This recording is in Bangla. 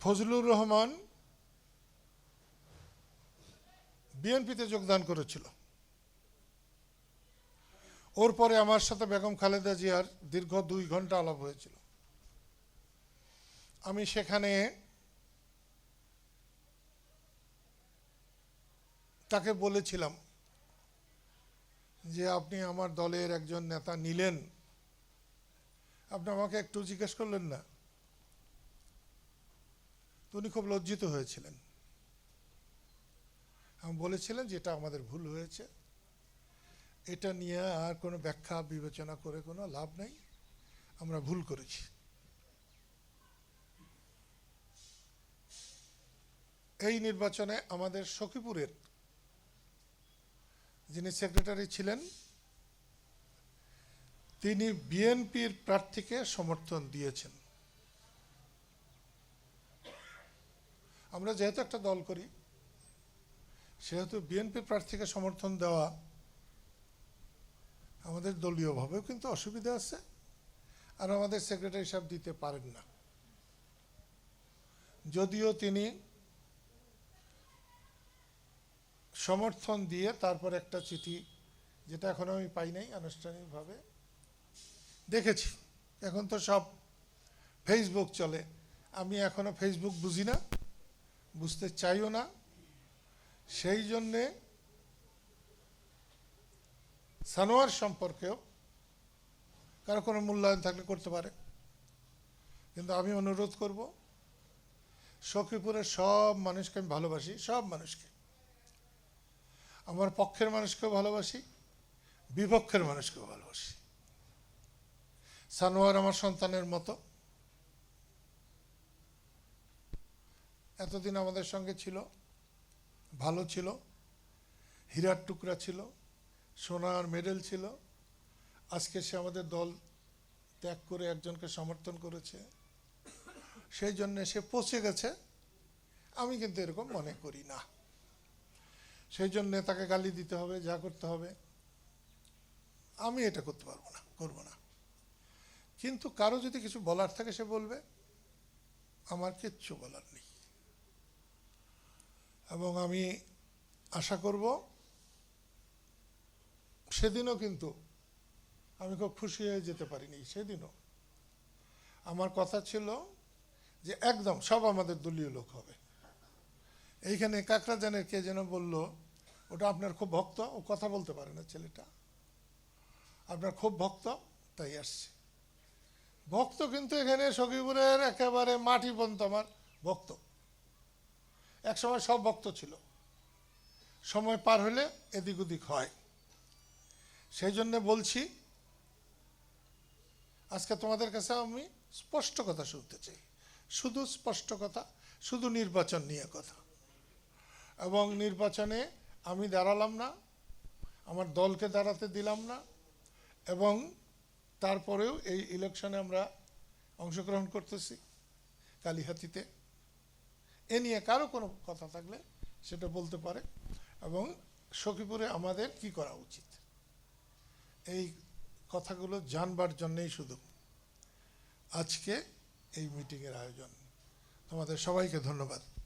ফজলুর রহমান বিএনপিতে যোগদান করেছিল। ওর পরে আমার সাথে বেগম খালেদা জিয়ার দীর্ঘ দুই ঘণ্টা আলাপ হয়েছিল। আমি সেখানে তাকে বলেছিলাম যে, আপনি আমার দলের একজন নেতা নিলেন। আপনি আমাকে একটু জিজ্ঞেস করলেন না? তো উনি খুব লজ্জিত হয়েছিলেন। আমি বলেছিলেন যে এটা আমাদের ভুল হয়েছে। এটা নিয়ে আর কোনো ব্যাখ্যা, বিবেচনা করে কোনো লাভ নেই। আমরা ভুল করেছি। এই নির্বাচনে আমাদের সখীপুরের যিনি সেক্রেটারি ছিলেন, তিনি বিএনপির প্রার্থীকে সমর্থন দিয়েছেন। আমরা যেহেতু একটা দল করি, সেহেতু বিএনপি প্রার্থীকে সমর্থন দেওয়া আমাদের দলীয়ভাবেও কিন্তু অসুবিধা আছে আর আমাদের সেক্রেটারি সাহেব দিতে পারেন না। যদিও তিনি সমর্থন দিয়ে তারপর একটা চিঠি, যেটা এখনও আমি পাই নাই আনুষ্ঠানিকভাবে, দেখেছি। এখন তো সব ফেসবুক চলে। আমি এখনও ফেসবুক বুঝি না। বুঝতে চাইও না, সেই জন্যে সানোয়ার সম্পর্কেও কারও কোনো মূল্যায়ন থাকলে করতে পারে। কিন্তু আমি অনুরোধ করব, সখীপুরের সব মানুষকে আমি ভালোবাসি, সব মানুষকে। আমার পক্ষের মানুষকেও ভালোবাসি, বিপক্ষের মানুষকেও ভালোবাসি। সানোয়ার আমার সন্তানের মতো। এতদিন আমাদের সঙ্গে ছিল, ভালো ছিল, হীরার টুকরা ছিল, সোনার মেডেল ছিল। আজকে সে আমাদের দল ত্যাগ করে একজনকে সমর্থন করেছে। সেই জন্য সে পচে গেছে। আমি কিন্তু এরকম মনে করি না। সেই জন্য তাকে গালি দিতে হবে, যা করতে হবে। আমি এটা করতে পারব না, করব না। কিন্তু কারও যদি কিছু বলার থাকে সে বলবে, আমার কিচ্ছু বলার নেই। এবং আমি আশা করব সেদিনও কিন্তু আমি খুব খুশি হয়ে যেতে পারিনি, সেদিনও। আমার কথা ছিল যে একদম সব আমাদের দলীয় লোক হবে। এইখানে কাকরাজানের কে যেন বলল, ওটা আপনার খুব ভক্ত? ও কথা বলতে পারে না ছেলেটা। আপনার খুব ভক্ত? তাই আসছে। ভক্ত কিন্তু এখানে সখীপুরের একেবারে মাটি পর্যন্ত আমার ভক্ত। এক সময় সব ভক্ত ছিল। সময় পার হলে এদিক ওদিক হয়। সেই জন্য বলছি, আজকে তোমাদের কাছে আমি স্পষ্ট কথা শুনতে চাই। শুধু স্পষ্ট কথা, শুধু নির্বাচন নিয়ে কথা। এবং নির্বাচনে আমি দাঁড়ালাম না, আমার দলকে দাঁড়াতে দিলাম না, এবং তারপরেও এই ইলেকশনে আমরা অংশগ্রহণ করতেছি কালীহাতিতে। এ নিয়ে কারও কোনো কথা থাকলে সেটা বলতে পারে এবং সখীপুরে আমাদের কি করা উচিত? এই কথাগুলো জানবার জন্যেই শুধু। আজকে এই মিটিংয়ের আয়োজন। তোমাদের সবাইকে ধন্যবাদ।